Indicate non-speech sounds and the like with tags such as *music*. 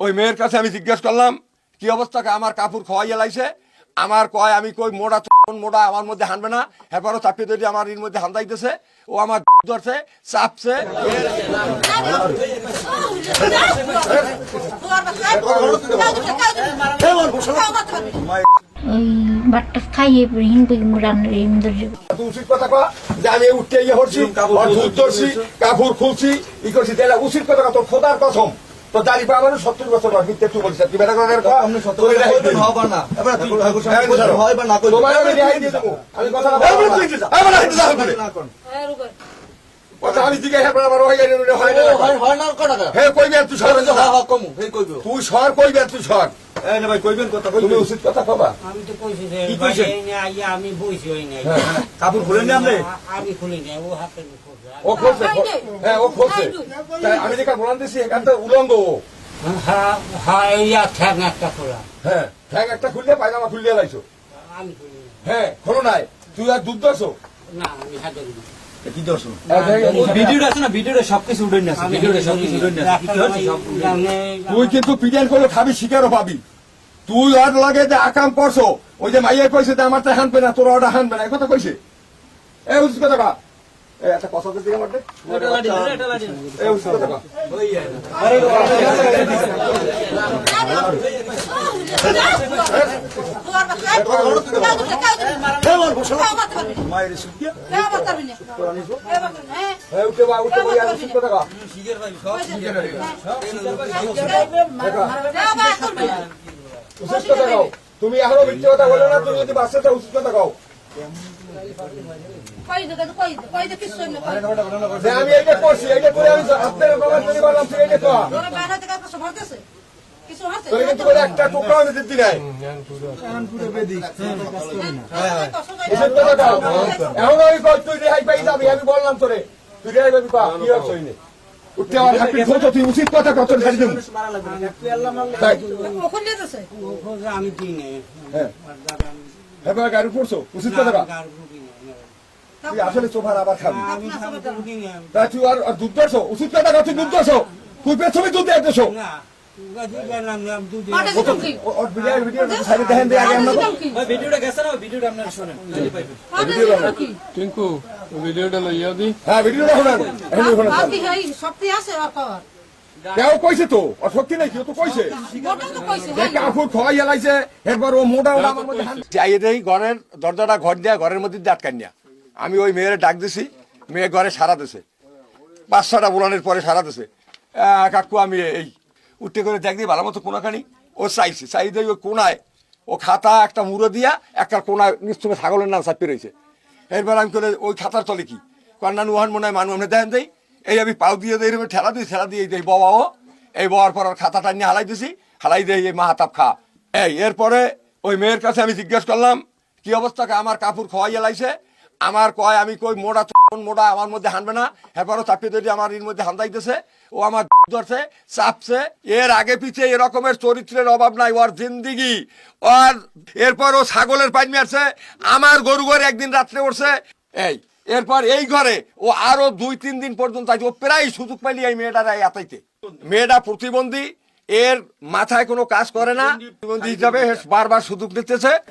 ওই মেয়ের কাছে আমি জিজ্ঞেস করলাম কি অবস্থা? কা- আমার কাপড় খোয়াইয়া লাইছে? আমার কয় আমি কই মোড়া তখন মোড়া? আমার মধ্যে হানবে না। এরপরও চাপিয়ে ধরে আমার এর মধ্যে হান্দাইতেছে। ও আমার *laughs* ধরছে চাপছে। ওই বাটটা খাইয়ে হিন বই রান্নার হিমদের উচিত কথা কয়া যে আমি উঠতে ইয়ে হচ্ছি আর কাপড় খুলছি ই করছি। তাহলে উচিত কথা তোর খোদার কথম তো দাঁড়ি পা মানে সত্তর বছর বয়স মিথ্যে তুই বলছিস বেটা কথা। হবে না। এবার হয় বা না কইবেন তোমার আমি রেহাই দিয়ে দেবো। আমি কথা না। বলব না কোন কথা আমি দিকে হ্যাঁ আমার হয় হয় না। হয় হয় না কোন টাকা? কইবে তুই সর। হ্যাঁ হ্যাঁ কমু এই কইবো তুই সর কইবে তুই সর। এই না ভাই কইবেন কথা তুমি উচিত কথা কবা। আমি তো কইছি যে ভাই, কইছে? এই নিয়ে আইয়া আমি বইছি ওই নাই কাপড় খুলেন না আপনি? আমি খুলি নাই ও হাতে ও খুলছে হ্যাঁ ও খুলছে। আমি যেটা বলান দিছি এখানটা উলঙ্গ ও। হ্যাঁ হ্যাঁ ঠ্যাং একটা খোলা। হ্যাঁ ঠ্যাং একটা খুললে পায়জামা খুললে লাইছো। আমি খুলি হ্যাঁ খোলো নাই। তুই আর দুধ দছো না আমি হাতে কি দর্শন ভিডিওটা আছে না? ভিডিওটা সবকিছু উঠে নিয়ে ভিডিওটা সবকিছু নিয়ে তুই কিন্তু পিডিয়ান করলে খাবি শিকারও পাবি। তুই আর লাগে যে আকাম করছ ওই যে মাইয়া কইছে যে আমার তো হানবে না তোর ওটা হানবে না এই কথা কইছে এ উচিত কথা কা একটা কথা আমার। এই উচিত কথা মায়ের সুকিয়া উঠে বা উঠে বই আর উচিত কথা কা উচিত কথা কাও। তুমি এখনও মিথ্যে কথা বলো না তুমি যদি বাচ্চাটা উচিত কথা যে আমি এইটা করছি এইটা করে আমি আপনার বাবার করলাম তুই এইটা কর তোর কিন্তু বলে একটা টুকরাও আমি কাও। এখন ওই তুই রেহাই পাই যাবি আমি বললাম তোরে। তুই রেহাই পাবি পা কি উঠতে আমার হাতে ধরছো তুই উচিত কথা কত ছাড়ি দেবো আমি দিই। হ্যাঁ। গাড়ি পড়ছো উচিত কথা। তুই আসলে চোফার আবার খাবি। নাই। তাই তুই আর দুধ দর্শো উচিত কথা তুই দুধ দর্শো তুই পেছনে দুধ দিয়ে দেছো টিঙ্কু ভিডিওটা লইয়া দি। হ্যাঁ। শক্তি আছে কইছে তো? আর শক্তি নাই তো কইছে। কাপড় একবার ও মোটা ওটা আমার মধ্যে ঘরের দরজাটা ঘর দেয়া ঘরের মধ্যে দিয়ে আটকান আমি ওই মেয়ের ডাক দিছি মেয়ে ঘরে সারা দিছে। পাঁচ ছটা বুলানের পরে সারা দিছে। কাকু আমি এই উঠতে করে দেখ দিই ভালো মতো কোনাখানি। ও চাইছে চাই দেই ওই কোনায় ও খাতা একটা মুড়ো দিয়া একটা কোনায় নিশ্চয় ছাগলের নাম চাপিয়ে রয়েছে। এরপর আমি করে ওই খাতার তলে কি? কন্যান ওহান মনে হয় মানু আমরা দেন দেই। এই আমি পাও দিয়ে দেয় এরকম ঠেলা দিই, ঠেলা দিয়ে দেই বাবা ও এই বাবার পর খাতাটা নিয়ে হালাই দিছি, হালাই দেয় এই মাহাতাপ খা। এই, এরপরে ওই মেয়ের কাছে আমি জিজ্ঞেস করলাম, কি অবস্থা আমার কাপড় খোয়াইয়া লাইছে? আমার কয়, আমি কই, মোড়া তখন মোড়া আমার মধ্যে হানবে না। এরপরও চাপিয়ে ধরে আমার এর মধ্যে হান্দাইতেছে ও আমার *laughs* ধরছে, চাপছে। এর আগে পিছে এরকমের চরিত্রের অভাব নাই। ওর জিন্দিগি, ওর এরপর ও ছাগলের পাইন মারছে। আমার গরু ঘরে একদিন রাত্রে উঠছে। এই, এরপর এই ঘরে ও আরও দুই, তিন দিন পর্যন্ত আছে। ও প্রায় সুযোগ পাইলি এই মেয়েটার এতাইতে মেয়েটা প্রতিবন্ধী, এর মাথায় কোনো কাজ করে না। প্রতিবন্ধী হিসাবে বারবার সুযোগ নিতেছে